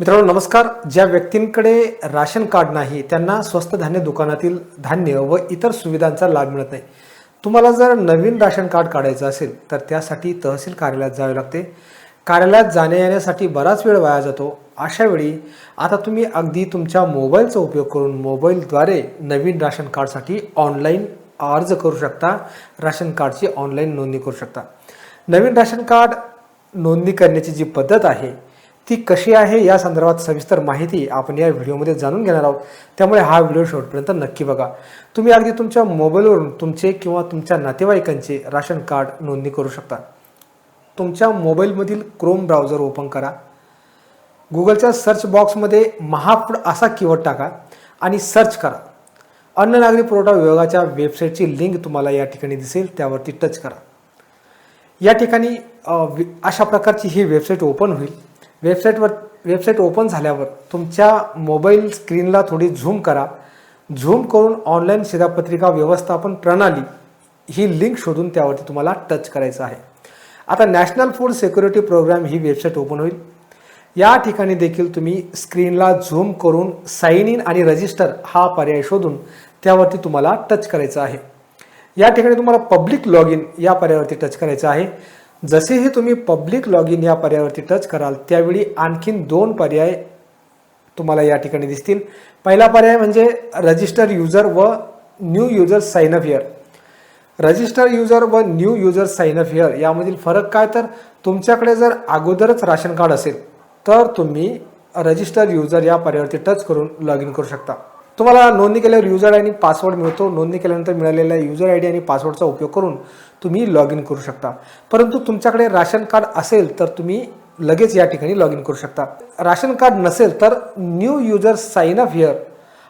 मित्रांनो नमस्कार. ज्या व्यक्तींकडे राशन कार्ड नाही त्यांना स्वस्त धान्य दुकानातील धान्य व इतर सुविधांचा लाभ मिळत नाही. तुम्हाला जर नवीन राशन कार्ड काढायचं असेल तर त्यासाठी तहसील कार्यालयात जावे लागते. कार्यालयात जाण्या येण्यासाठी बराच वेळ वाया जातो. अशावेळी आता तुम्ही अगदी तुमच्या मोबाईलचा उपयोग करून मोबाईलद्वारे नवीन राशन कार्डसाठी ऑनलाईन अर्ज करू शकता. राशन कार्डची ऑनलाईन नोंदणी करू शकता. नवीन राशन कार्ड नोंदणी करण्याची जी पद्धत आहे ती कशी आहे या संदर्भात सविस्तर माहिती आपण या व्हिडिओमध्ये जाणून घेणार आहोत. त्यामुळे हा व्हिडिओ शेवटपर्यंत नक्की बघा. तुम्ही अगदी तुमच्या मोबाईलवरून तुमचे किंवा तुमच्या नातेवाईकांचे राशन कार्ड नोंदणी करू शकता. तुमच्या मोबाईलमधील क्रोम ब्राउझर ओपन करा. गुगलच्या सर्च बॉक्समध्ये महाफूड असा कीवर्ड टाका आणि सर्च करा. अन्न नागरी पुरवठा विभागाच्या वेबसाईटची लिंक तुम्हाला या ठिकाणी दिसेल त्यावरती टच करा. या ठिकाणी वि- अशा प्रकारची ही वेबसाईट ओपन होईल. वेबसाईटवर वेबसाईट ओपन झाल्यावर तुमच्या मोबाईल स्क्रीनला थोडी झूम करा. झूम करून ऑनलाईन शिधापत्रिका व्यवस्थापन प्रणाली ही लिंक शोधून त्यावरती तुम्हाला टच करायचं आहे. आता नॅशनल फूड सिक्युरिटी प्रोग्राम ही वेबसाईट ओपन होईल. या ठिकाणी देखील तुम्ही स्क्रीनला झूम करून साइन इन आणि रजिस्टर हा पर्याय शोधून त्यावरती तुम्हाला टच करायचं आहे. या ठिकाणी तुम्हाला पब्लिक लॉग इन या पर्यायावरती टच करायचं आहे. जसे हे तुम्ही पब्लिक लॉग इन या पर्यायावरती टच कराल त्यावेळी आणखीन दोन पर्याय तुम्हाला या ठिकाणी दिसतील. पहिला पर्याय म्हणजे रजिस्टर युजर व new user sign up here register user व new user sign up here यामधील फरक काय? तर तुमच्याकडे जर अगोदरच राशन कार्ड असेल तर तुम्ही रजिस्टर युजर या पर्यायावरती टच करून लॉग इन करू शकता. तुम्हाला नोंदणी केल्यावर युजर आय आणि पासवर्ड मिळतो. नोंदणी केल्यानंतर मिळालेल्या युजर आय डी आणि पासवर्डचा उपयोग करून तुम्ही लॉग इन करू शकता. परंतु तुमच्याकडे राशन कार्ड असेल तर तुम्ही लगेच या ठिकाणी लॉग इन करू शकता. राशन कार्ड नसेल तर new user sign up here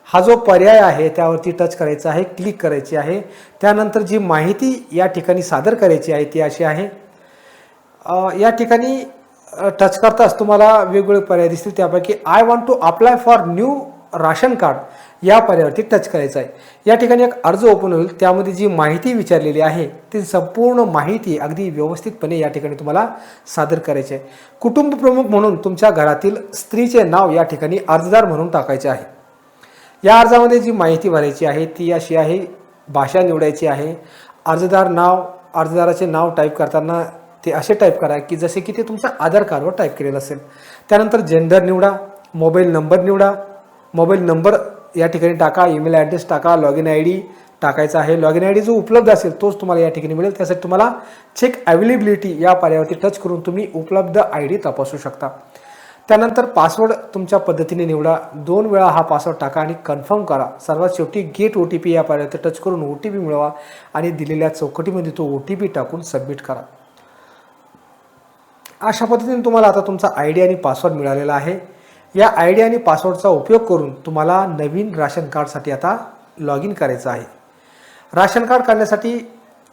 हा जो पर्याय आहे त्यावरती टच करायचा आहे क्लिक करायची आहे. त्यानंतर जी माहिती या ठिकाणी सादर करायची आहे ती अशी आहे. या ठिकाणी टच करताच तुम्हाला वेगवेगळे पर्याय दिसतील. त्यापैकी I want to apply for new ration card या पर्यायावरती टच करायचं आहे. या ठिकाणी एक अर्ज ओपन होईल. त्यामध्ये जी माहिती विचारलेली आहे ती संपूर्ण माहिती अगदी व्यवस्थितपणे या ठिकाणी तुम्हाला सादर करायची आहे. कुटुंब प्रमुख म्हणून तुमच्या घरातील स्त्रीचे नाव या ठिकाणी अर्जदार म्हणून टाकायचे आहे. या अर्जामध्ये जी माहिती भरायची आहे ती अशी आहे भाषा निवडायची आहे. अर्जदार नाव अर्जदाराचे नाव टाईप करताना ते असे टाईप करा की जसे की ते तुमच्या आधार कार्डवर टाईप केलेलं असेल. त्यानंतर जेंडर निवडा मोबाईल नंबर निवडा मोबाईल नंबर या ठिकाणी टाका ईमेल ॲड्रेस टाका लॉग इन आय डी टाकायचा आहे. लॉग इन आय डी जो उपलब्ध असेल तोच तुम्हाला या ठिकाणी मिळेल. त्यासाठी तुम्हाला चेक अवेलेबिलिटी या पर्यायावरती टच करून तुम्ही उपलब्ध आय डी तपासू शकता. त्यानंतर पासवर्ड तुमच्या पद्धतीने निवडा. दोन वेळा हा पासवर्ड टाका आणि कन्फर्म करा. सर्वात शेवटी गेट ओ टी पी या पर्यायात टच करून ओ टी पी मिळवा आणि दिलेल्या चौकटीमध्ये तो ओ टी पी टाकून सबमिट करा. अशा पद्धतीने तुम्हाला आता तुमचा आय डी आणि पासवर्ड मिळालेला आहे. या आय डी आणि पासवर्डचा उपयोग करून तुम्हाला नवीन राशन कार्डसाठी आता लॉग इन करायचं आहे. राशन कार्ड काढण्यासाठी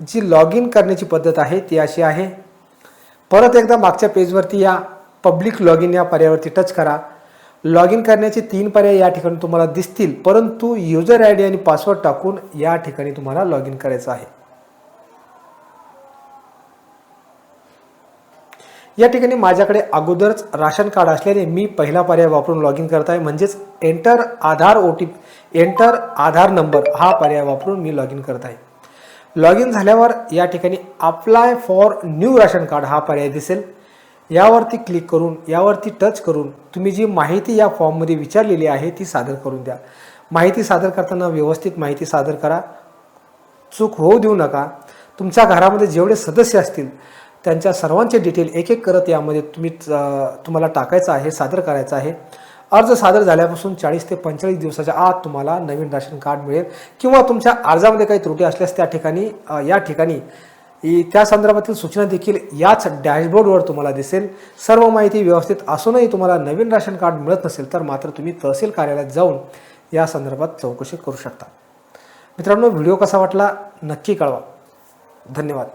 जी लॉग इन करण्याची पद्धत आहे ती अशी आहे. परत एकदा मागच्या पेजवरती या पब्लिक लॉग इन या पर्यायावरती टच करा. लॉग इन करण्याचे तीन पर्याय या ठिकाणी तुम्हाला दिसतील परंतु युजर आय डी आणि पासवर्ड टाकून या ठिकाणी तुम्हाला लॉग इन करायचं आहे. या ठिकाणी माझ्याकडे अगोदरच राशन कार्ड असल्याने मी पहिला पर्याय वापरून लॉग इन करत आहे म्हणजेच enter Aadhaar O T enter Aadhaar number हा पर्याय वापरून मी लॉग इन करत आहे लॉग इन झाल्यावर या ठिकाणी apply for new ration card हा पर्याय दिसेल. यावरती क्लिक करून यावरती टच करून तुम्ही जी माहिती या फॉर्ममध्ये विचारलेली आहे ती सादर करून द्या. माहिती सादर करताना व्यवस्थित माहिती सादर करा. चूक होऊ देऊ नका. तुमच्या घरामध्ये जेवढे सदस्य असतील त्यांच्या सर्वांचे डिटेल एक एक करत यामध्ये तुम्ही तुम्हाला टाकायचं आहे सादर करायचं आहे. अर्ज सादर झाल्यापासून चाळीस ते पंचेचाळीस दिवसाच्या आत तुम्हाला नवीन राशन कार्ड मिळेल. किंवा तुमच्या अर्जामध्ये काही त्रुटी असल्यास त्या ठिकाणी या ठिकाणी त्या संदर्भातील सूचना देखील याच डॅशबोर्डवर तुम्हाला दिसेल. सर्व माहिती व्यवस्थित असूनही तुम्हाला नवीन राशन कार्ड मिळत नसेल तर मात्र तुम्ही तहसील कार्यालयात जाऊन या संदर्भात चौकशी करू शकता. मित्रांनो व्हिडिओ कसा वाटला नक्की कळवा. धन्यवाद.